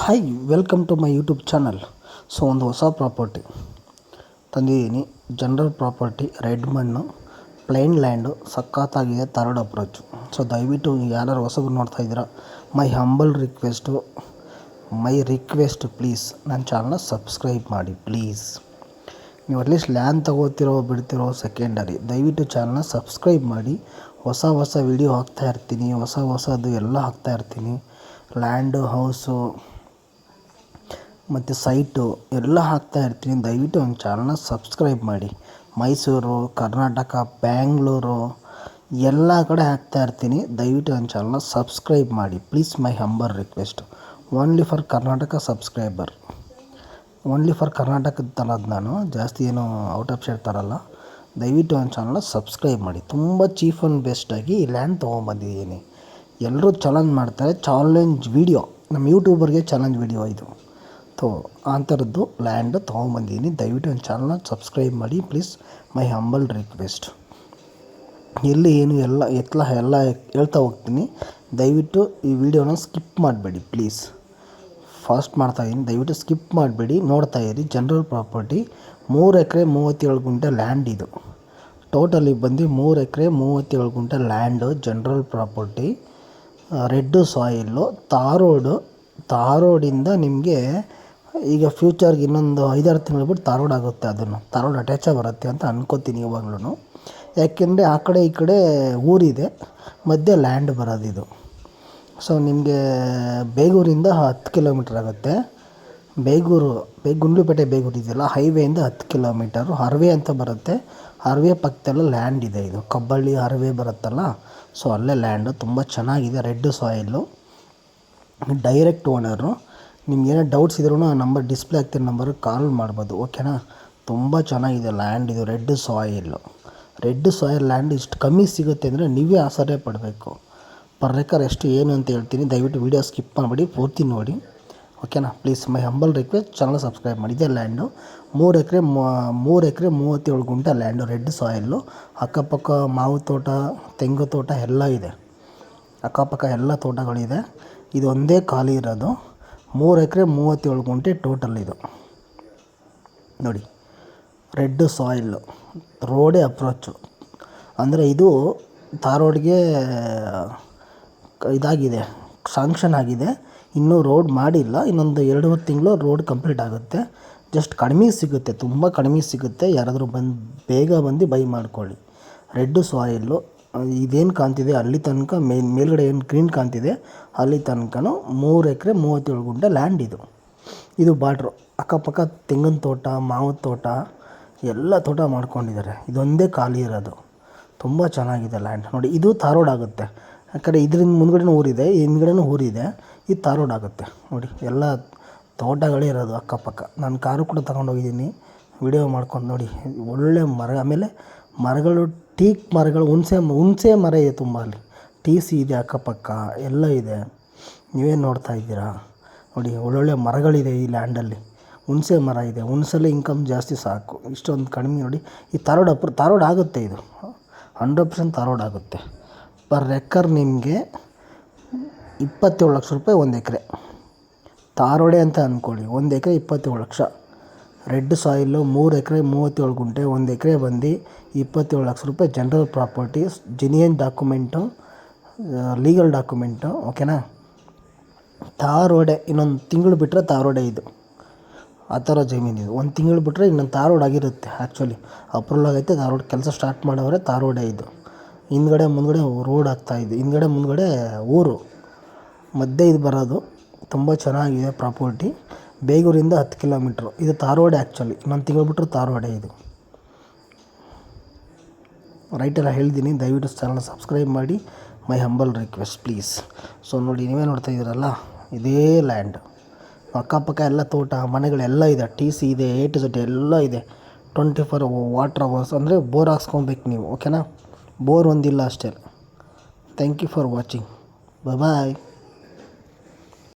Hi welcome to my YouTube channel so ಒಂದು ಹೊಸ property ತಂದಿದ್ದೀನಿ ಜನರಲ್ ಪ್ರಾಪರ್ಟಿ ರೆಡ್ ಮಣ್ಣು ಪ್ಲೈನ್ ಲ್ಯಾಂಡು ಸಖತ್ತಾಗಿದೆ ಥರ್ಡ್ ಅಪ್ರೋಚ್ ಸೊ ದಯವಿಟ್ಟು ಯಾರು ಹೊಸಬ್ರು ನೋಡ್ತಾ ಇದ್ದೀರಾ my humble request my request please ನನ್ನ ಚಾನಲ್ನ ಸಬ್ಸ್ಕ್ರೈಬ್ ಮಾಡಿ ಪ್ಲೀಸ್ ನೀವು ಅಟ್ಲೀಸ್ಟ್ ಲ್ಯಾಂಡ್ ತಗೋತಿರೋ, ಬಿಡ್ತಿರೋ ಸೆಕೆಂಡರಿ ದಯವಿಟ್ಟು ಚಾನಲ್ನ ಸಬ್ಸ್ಕ್ರೈಬ್ ಮಾಡಿ. ಹೊಸ ಹೊಸ ವಿಡಿಯೋ ಹಾಕ್ತಾ ಇರ್ತೀನಿ, ಹೊಸ ಹೊಸದು ಎಲ್ಲ ಹಾಕ್ತಾ ಇರ್ತೀನಿ. ಲ್ಯಾಂಡು ಹೌಸು ಮತ್ತು ಸೈಟು ಎಲ್ಲ ಹಾಕ್ತಾ ಇರ್ತೀನಿ. ದಯವಿಟ್ಟು ಒಂದು ಚಾನಲ್ನ ಸಬ್ಸ್ಕ್ರೈಬ್ ಮಾಡಿ. ಮೈಸೂರು, ಕರ್ನಾಟಕ, ಬ್ಯಾಂಗ್ಳೂರು ಎಲ್ಲ ಕಡೆ ಹಾಕ್ತಾ ಇರ್ತೀನಿ. ದಯವಿಟ್ಟು ಒಂದು ಚಾನಲ್ನ ಸಬ್ಸ್ಕ್ರೈಬ್ ಮಾಡಿ. Please my humble request. Only for Karnataka subscriber. Only for ಕರ್ನಾಟಕದ ತರೋದು ನಾನು. ಜಾಸ್ತಿ ಏನು ಔಟ್ ಆಫ್ ಸ್ಟೇಟ್ ತರಲ್ಲ. ದಯವಿಟ್ಟು ಒಂದು ಚಾನಲ್ನ ಸಬ್ಸ್ಕ್ರೈಬ್ ಮಾಡಿ. ತುಂಬ ಚೀಫ್ ಆ್ಯಂಡ್ ಬೆಸ್ಟಾಗಿ ಲ್ಯಾಂಡ್ ತೊಗೊಂಬಂದಿದ್ದೀನಿ. ಎಲ್ಲರೂ ಚಾಲೆಂಜ್ ಮಾಡ್ತಾರೆ. Challenge video. ನಮ್ಮ ಯೂಟ್ಯೂಬರ್ಗೆ ಚಾಲೆಂಜ್ ವೀಡಿಯೋ ಇದು. ತೋ ಆ ಥರದ್ದು ಲ್ಯಾಂಡ್ ತೊಗೊಂಬಂದಿದ್ದೀನಿ ದಯವಿಟ್ಟು ನನ್ನ ಚಾನಲ್ನ ಸಬ್ಸ್ಕ್ರೈಬ್ ಮಾಡಿ. ಪ್ಲೀಸ್ ಮೈ ಹಂಬಲ್ ರಿಕ್ವೆಸ್ಟ್ ಎಲ್ಲಿ ಏನು ಎಲ್ಲ ಎತ್ತಲ ಎಲ್ಲ ಹೇಳ್ತಾ ಹೋಗ್ತೀನಿ. ದಯವಿಟ್ಟು ಈ ವಿಡಿಯೋನ ಸ್ಕಿಪ್ ಮಾಡಬೇಡಿ ಪ್ಲೀಸ್ ಫಾಸ್ಟ್ ಮಾಡ್ತಾಯಿದ್ದೀನಿ ದಯವಿಟ್ಟು ಸ್ಕಿಪ್ ಮಾಡಬೇಡಿ. ನೋಡ್ತಾ ಇರಿ. ಜನರಲ್ ಪ್ರಾಪರ್ಟಿ ಮೂರು ಎಕರೆ ಮೂವತ್ತೇಳು ಗುಂಟೆ ಲ್ಯಾಂಡ್ ಇದು. ಟೋಟಲಿ ಬಂದು ಮೂರು ಎಕರೆ ಮೂವತ್ತೇಳು ಗುಂಟೆ land general property red soil tar road ತಾರೋಡಿಂದ ನಿಮಗೆ ಈಗ ಫ್ಯೂಚರ್ಗೆ ಇನ್ನೊಂದು ಐದಾರು ತಿಂಗಳು ಬಿಟ್ಟು ತಾರೋಡ್ ಆಗುತ್ತೆ ಅದನ್ನು. ತಾರೋಡ್ ಅಟ್ಯಾಚೇ ಬರುತ್ತೆ ಅಂತ ಅನ್ಕೋತೀನಿ ಇವಾಗ್ಲೂ ಯಾಕೆಂದರೆ ಆ ಕಡೆ ಈ ಕಡೆ ಊರಿದೆ, ಮಧ್ಯೆ ಲ್ಯಾಂಡ್ ಬರೋದಿದು ಸೊ ನಿಮಗೆ ಬೇಗೂರಿಂದ ಹತ್ತು ಕಿಲೋಮೀಟ್ರ್ ಆಗುತ್ತೆ. ಬೇಗೂರು, ಬೇ, ಗುಂಡ್ಲುಪೇಟೆ ಬೇಗೂರು ಇದೆಯಲ್ಲ ಹೈವೇಯಿಂದ ಹತ್ತು ಕಿಲೋಮೀಟರು ಹರ್ವೆ ಅಂತ ಬರುತ್ತೆ. ಹರ್ವೆ ಪಕ್ಕದಲ್ಲೇ ಲ್ಯಾಂಡ್ ಇದೆ ಇದು. ಕಬ್ಬಳ್ಳಿ ಹರ್ವೆ ಬರುತ್ತಲ್ಲ ಸೊ ಅಲ್ಲೇ ಲ್ಯಾಂಡು ತುಂಬ ಚೆನ್ನಾಗಿದೆ ರೆಡ್ ಸಾಯಿಲು ಡೈರೆಕ್ಟ್ ಓನರು ನಿಮ್ಗೆ ಏನೇ ಡೌಟ್ಸ್ ಇದ್ರೂ ನಂಬರ್ ಡಿಸ್ಪ್ಲೇ ಆಗ್ತಿರೋ ನಂಬರ್ಗೆ ಕಾಲ್ ಮಾಡ್ಬೋದು ಓಕೆನಾ ತುಂಬ ಚೆನ್ನಾಗಿದೆ ಲ್ಯಾಂಡ್ ಇದು red soil red soil land ಇಷ್ಟು ಕಮ್ಮಿ ಸಿಗುತ್ತೆ ಅಂದರೆ ನೀವೇ ಆಸರೆ ಪಡಬೇಕು. ಪರ್ ರೆಕರ್ ಎಷ್ಟು ಏನು ಅಂತ ಹೇಳ್ತೀನಿ, ದಯವಿಟ್ಟು ವೀಡಿಯೋ ಸ್ಕಿಪ್ ಮಾಡಿಬಿಡಿ, ಪೂರ್ತಿ ನೋಡಿ ಓಕೆನಾ please my humble request channel subscribe ಮಾಡಿ. ಇದೇ ಲ್ಯಾಂಡು ಮೂರು ಎಕರೆ ಮೂರು ಎಕರೆ ಮೂವತ್ತೇಳು ಗುಂಟೆ ಲ್ಯಾಂಡು ರೆಡ್ ಸಾಯಿಲ್ಲು ಅಕ್ಕಪಕ್ಕ ಮಾವು ತೋಟ, ತೆಂಗು ತೋಟ ಎಲ್ಲ ಇದೆ. ಅಕ್ಕಪಕ್ಕ ಎಲ್ಲ ತೋಟಗಳಿದೆ. ಇದು ಒಂದೇ ಖಾಲಿ ಇರೋದು. ಮೂರು ಎಕರೆ ಮೂವತ್ತೇಳು ಗುಂಟೆ ಟೋಟಲ್ ಇದು. ನೋಡಿ ರೆಡ್ ಸಾಯಿಲ್ಲು ರೋಡೇ ಅಪ್ರೋಚು ಅಂದರೆ ಇದು ಧಾರವಾಡಿಗೆ ಇದಾಗಿದೆ ಸಾಂಕ್ಷನ್ ಆಗಿದೆ. ಇನ್ನೂ ರೋಡ್ ಮಾಡಿಲ್ಲ. ಇನ್ನೊಂದು ಎರಡು ತಿಂಗಳು ರೋಡ್ ಕಂಪ್ಲೀಟ್ ಆಗುತ್ತೆ. ಜಸ್ಟ್ ಕಡಿಮೆ ಸಿಗುತ್ತೆ, ತುಂಬ ಕಡಿಮೆ ಸಿಗುತ್ತೆ. ಯಾರಾದರೂ ಬಂದು, ಬೇಗ ಬಂದು ಬೈ ಮಾಡ್ಕೊಳ್ಳಿ. ರೆಡ್ ಸಾಯಿಲ್ಲು ಇದೇನು ಕಾಣ್ತಿದೆ? ಅಲ್ಲಿ ತನಕ ಮೇನ್ ಮೇಲ್ಗಡೆ ಏನು ಗ್ರೀನ್ ಕಾಣ್ತಿದೆ? ಅಲ್ಲಿ ತನಕನೂ ಮೂರು ಎಕರೆ ಮೂವತ್ತೇಳು ಗುಂಟೆ ಲ್ಯಾಂಡ್ ಇದು. ಇದು ಬಾರ್ಡ್ರು ಅಕ್ಕಪಕ್ಕ ತೆಂಗಿನ ತೋಟ, ಮಾವಿನ ತೋಟ, ಎಲ್ಲ ತೋಟ ಮಾಡ್ಕೊಂಡಿದ್ದಾರೆ ಇದೊಂದೇ ಖಾಲಿ ಇರೋದು. ತುಂಬ ಚೆನ್ನಾಗಿದೆ ಲ್ಯಾಂಡ್ ನೋಡಿ, ಇದು ತಾರೋಡ್ ಆಗುತ್ತೆ. ಯಾಕಂದರೆ ಇದರಿಂದ ಮುಂದ್ಗಡೆನೂ ಊರಿದೆ, ಹಿಂದ್ಗಡೆನೂ ಊರಿದೆ. ಇದು ತಾರೋಡ್ ಆಗುತ್ತೆ. ನೋಡಿ, ಎಲ್ಲ ತೋಟಗಳೇ ಇರೋದು ಅಕ್ಕಪಕ್ಕ. ನಾನು ಕಾರು ಕೂಡ ತಗೊಂಡೋಗಿದ್ದೀನಿ. ವಿಡಿಯೋ ಮಾಡ್ಕೊಂಡು ನೋಡಿ. ಒಳ್ಳೆ ಮರ, ಆಮೇಲೆ ಮರಗಳು ಟೀಕ್ ಮರಗಳು, ಹುಣಸೆ ಹುಣಸೆ ಮರ ಇದೆ ತುಂಬ ಅಲ್ಲಿ. ಟಿ ಸಿ ಇದೆ ಅಕ್ಕಪಕ್ಕ, ಎಲ್ಲ ಇದೆ. ನೀವೇನು ನೋಡ್ತಾ ಇದ್ದೀರಾ? ನೋಡಿ, ಒಳ್ಳೊಳ್ಳೆ ಮರಗಳಿದೆ ಈ ಲ್ಯಾಂಡಲ್ಲಿ. ಹುಣಸೆ ಮರ ಇದೆ. ಹುಣಸಲ್ಲಿ ಇನ್ಕಮ್ ಜಾಸ್ತಿ ಸಾಕು. ಇಷ್ಟೊಂದು ಕಡಿಮೆ ನೋಡಿ. ಈ ತಾರೋಡ್ ಅಪ್ರ, ತಾರೋಡ್ ಆಗುತ್ತೆ ಇದು. ಹಂಡ್ರೆಡ್ ಪರ್ಸೆಂಟ್ ತಾರೋಡ್ ಆಗುತ್ತೆ. ಪರ್ ಎಕರ್ ನಿಮಗೆ ಇಪ್ಪತ್ತೇಳು ಲಕ್ಷ ರೂಪಾಯಿ ಒಂದು ಎಕರೆ. ತಾರೋಡೆ ಅಂತ ಅಂದ್ಕೊಳ್ಳಿ ಒಂದು ಎಕರೆ ಇಪ್ಪತ್ತೇಳು ಲಕ್ಷ. ರೆಡ್ ಸಾಯಿಲು ಮೂರು ಎಕರೆ ಮೂವತ್ತೇಳು ಗುಂಟೆ, ಒಂದು ಎಕರೆ ಬಂದು, ಇಪ್ಪತ್ತೇಳು ಲಕ್ಷ ರೂಪಾಯಿ general properties, genuine document legal document, ಓಕೆನಾ? ತಾರೋಡೆ ಇನ್ನೊಂದು ತಿಂಗಳು ಬಿಟ್ಟರೆ ತಾರೋಡೆ ಇದು. ಆ ಥರ ಜಮೀನಿದು ಒಂದು ತಿಂಗಳು ಬಿಟ್ಟರೆ ಇನ್ನೊಂದು ತಾರೋಡ್ ಆಗಿರುತ್ತೆ ಆ್ಯಕ್ಚುಲಿ ಅಪ್ರೂವಲ್ ಆಗೈತೆ ತಾರೋಡ್ ಕೆಲಸ ಸ್ಟಾರ್ಟ್ ಮಾಡೋರೆ ತಾರೋಡೆ ಇದು. ಹಿಂದ್ಗಡೆ, ಮುಂದ್ಗಡೆ ರೋಡ್ ಇದೆ. ಹಿಂದ್ಗಡೆ, ಮುಂದ್ಗಡೆ ಊರು. ಮಧ್ಯೆ ಇದು ಬರೋದು. ತುಂಬ ಚೆನ್ನಾಗಿದೆ ಪ್ರಾಪರ್ಟಿ ಬೇಗೂರಿಂದ ಹತ್ತು ಕಿಲೋಮೀಟ್ರ್. ಇದು ತಾರೋಡೆ ಆ್ಯಕ್ಚುಲಿ ನಾನು ತಿಂಗಳು ಬಿಟ್ಟರೆ ಇದು. ರೈಟೆಲ್ಲ ಹೇಳಿದ್ದೀನಿ. ದಯವಿಟ್ಟು ಚಾನಲ್ ಸಬ್ಸ್ಕ್ರೈಬ್ ಮಾಡಿ. My humble request please so ನೋಡಿ, ನೀವೇ ನೋಡ್ತಾ ಇದ್ದೀರಲ್ಲ? ಇದೇ ಲ್ಯಾಂಡ್ ಅಕ್ಕಪಕ್ಕ ಎಲ್ಲ ತೋಟ, ಮನೆಗಳೆಲ್ಲ ಇದೆ. ಟಿ ಸಿ ಇದೆ ಎ ಟು ಝೆಡ್ ಎಲ್ಲ ಇದೆ. ಟ್ವೆಂಟಿ ಫೋರ್ ವಾಟ್ರ್ ಅವರ್ಸ್ ಅಂದರೆ ಬೋರ್ ಹಾಕ್ಸ್ಕೊಬೇಕು ನೀವು ಓಕೆನಾ ಬೋರ್ ಒಂದಿಲ್ಲ ಅಷ್ಟೇ. Thank you for watching bye